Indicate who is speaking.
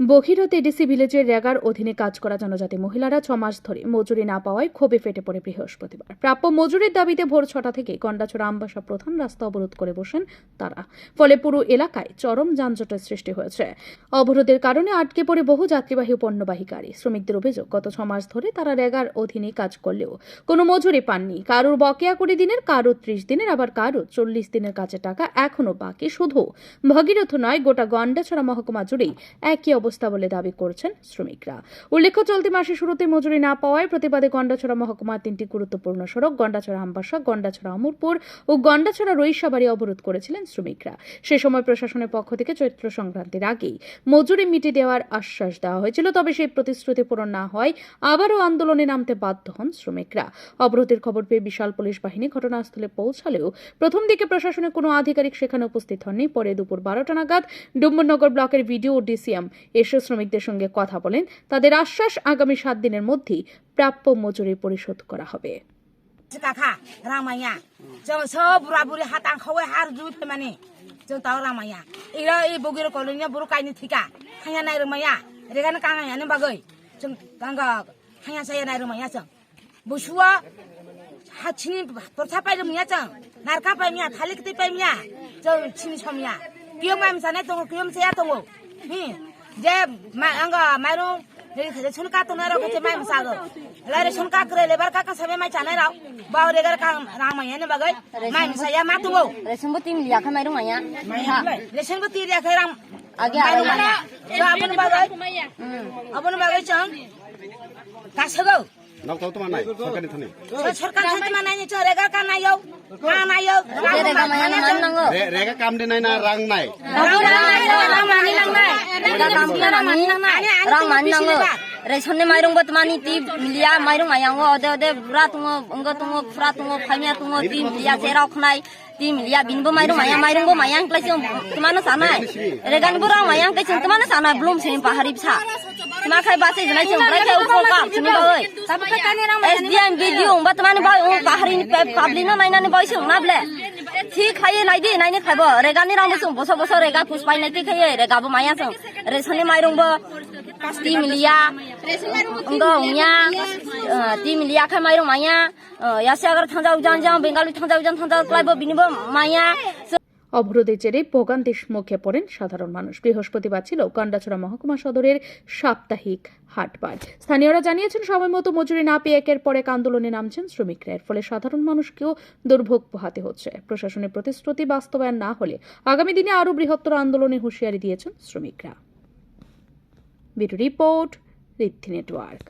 Speaker 1: বহিরত ADC ভিলেজের রেগার অধীনে কাজ করা জনজাতি মহিলারা ছ মাস ধরে মজুরি না পাওয়ায় ক্ষোভে ফেটে পড়ে বৃহস্পতিবার। প্রাপ্য মজুরির দাবিতে ভোর ছটা থেকে গন্ডাছড়া আমবাসা প্রধান রাস্তা অবরোধ করে বসেন তারা। ফলে পুরো এলাকায় চরম যানজটের সৃষ্টি হয়েছে। অবরোধের কারণে আটকে পড়ে বহু যাত্রীবাহী পণ্যবাহী গাড়ি। শ্রমিকদের অভিযোগ, গত ছ মাস ধরে তারা রেগার অধীনে কাজ করলেও কোনো মজুরি পাননি। কারোর বকেয়া কুড়ি দিনের, কারোর ত্রিশ দিনের, আবার কারোর চল্লিশ দিনের কাজের টাকা এখনও বাকি। শুধু ভগীরথ নয়, গোটা গন্ডাছড়া মহকুমা জুড়েই একই অবস্থা বলে দাবি করছেন শ্রমিকরা। উল্লেখ্য, চলতি মাসে শুরুতে মজুরি না পাওয়ায় প্রতিবাদে গন্ডাছড়া মহকুমার তিনটি গুরুত্বপূর্ণ সড়ক, গন্ডাছড়া আমবাসা গন্ডাছড়া অমরপুর ও গন্ডাছড়া রইসাবাড়ি অবরোধ করেছিলেন শ্রমিকরা। সে সময় প্রশাসনের পক্ষ থেকে চৈত্র সংক্রান্তির আগেই মজুরি মিটিয়ে দেওয়ার আশ্বাস দেওয়া হয়েছিল, তবে সেই প্রতিশ্রুতি পূরণ না হয় আবারও আন্দোলনে নামতে বাধ্য হন শ্রমিকরা। অবরোধের খবর পেয়ে বিশাল পুলিশ বাহিনী ঘটনাস্থলে পৌঁছালেও প্রথম দিকে প্রশাসনের কোনো আধিকারিক সেখানে উপস্থিত হননি, পরে দুপুর বারোটা নাগাদ ডুম্বরনগর ব্লকের ভিডিও ডিসিএম এসে শ্রমিকদের সঙ্গে কথা বলেন তাদের আশ্বাস আগামী সাত দিনের মধ্যেই প্রাপ্য মজুরি পরিশোধ করা হবে
Speaker 2: काखा रामाया जों सब बुरा बुरि हातां खावै हार जुइ माने जों ताव रामाया इरा इ बगिर कलनिया बुरु काइनि थिका हाया नाय रमाया रेगान कांगायानो बागै जों गांगा हाया साया नाय रमाया जों बुसुआ हाथिनि परथा पाइ रमाया जों नारका पाइमिया थालिक ति पाइमिया जों छिनि समिया कियो माम साने दङ कियो साया दङ
Speaker 3: যে আঙ্গ মাইরু
Speaker 2: শুনকা তো নাই রকছে মাই মসাগ লারে
Speaker 4: শুনকা করে লেবার কাকা সবে মাই
Speaker 2: চানে রাও। বাউ রেগার কা রাম মাই এনে বাগাই। মাই মসায়া মা
Speaker 3: তুগো রেশন বতি মিলিয়া খা
Speaker 4: মাইরু মাইয়া। রেশন বতি রে খা রাম আগে
Speaker 2: আগে মানে আপন
Speaker 3: বাগাই। আপন বাগাই চাং। কাসগো রেশনে মাইরং বত তি লিয়া মাইরং আয়াঙ্গো অদে অদে পুরা অঙ্গ তুঙ্গো ফুড়া তুঙ্গো ফাইমিয়া তুঙ্গো তি লিয়া জেরাও খনাই tim ya binbo mayro mayang mayro bo mayang klasi tumana sana regan bo rang mayang kaisin tumana sana belum માખા પાસે જ નહીં ઉભરાય ઉભો કામ સુની ભાઈ એસડીએમ બીડીઓ ઉંબા તમાને ભાઈ હું બહારી પાબલીના મહિનાને ભાઈ છું માબલે ঠিক খাইয়ে নাই দি, নাই খাইব। রেগানি রামসং বছর বছর রেগা খুশ পাই নাই খাইয়ে, রেগাবো মাইয়া সং রেশনে মাইরংব তি মিলিয়া, অঙ্গ উমিয়া তি মিলিয়া খাই মাইরং মাইয়া ইয়াসে আগর থাঁজাও জান যাও, বেঙ্গালু থাঁজাও জান থাঁজাও ক্লাইব বিনিব মাইয়া।
Speaker 1: অবরোধের জেরে ভোগান্তির মুখে পড়েন সাধারণ মানুষ। বৃহস্পতিবার ছিল কান্ডাছড়া মহকুমা সদরের সাপ্তাহিক হাটবার। স্থানীয়রা জানিয়েছেন, সময় মতো মজুরি না পেয়ে একের পর এক আন্দোলনে নামছেন শ্রমিকরা। এর ফলে সাধারণ মানুষকেও দুর্ভোগ পোহাতে হচ্ছে। প্রশাসনের প্রতিশ্রুতি বাস্তবায়ন না হলে আগামী দিনে আরও বৃহত্তর আন্দোলনে হুঁশিয়ারি দিয়েছেন শ্রমিকরা। Report network.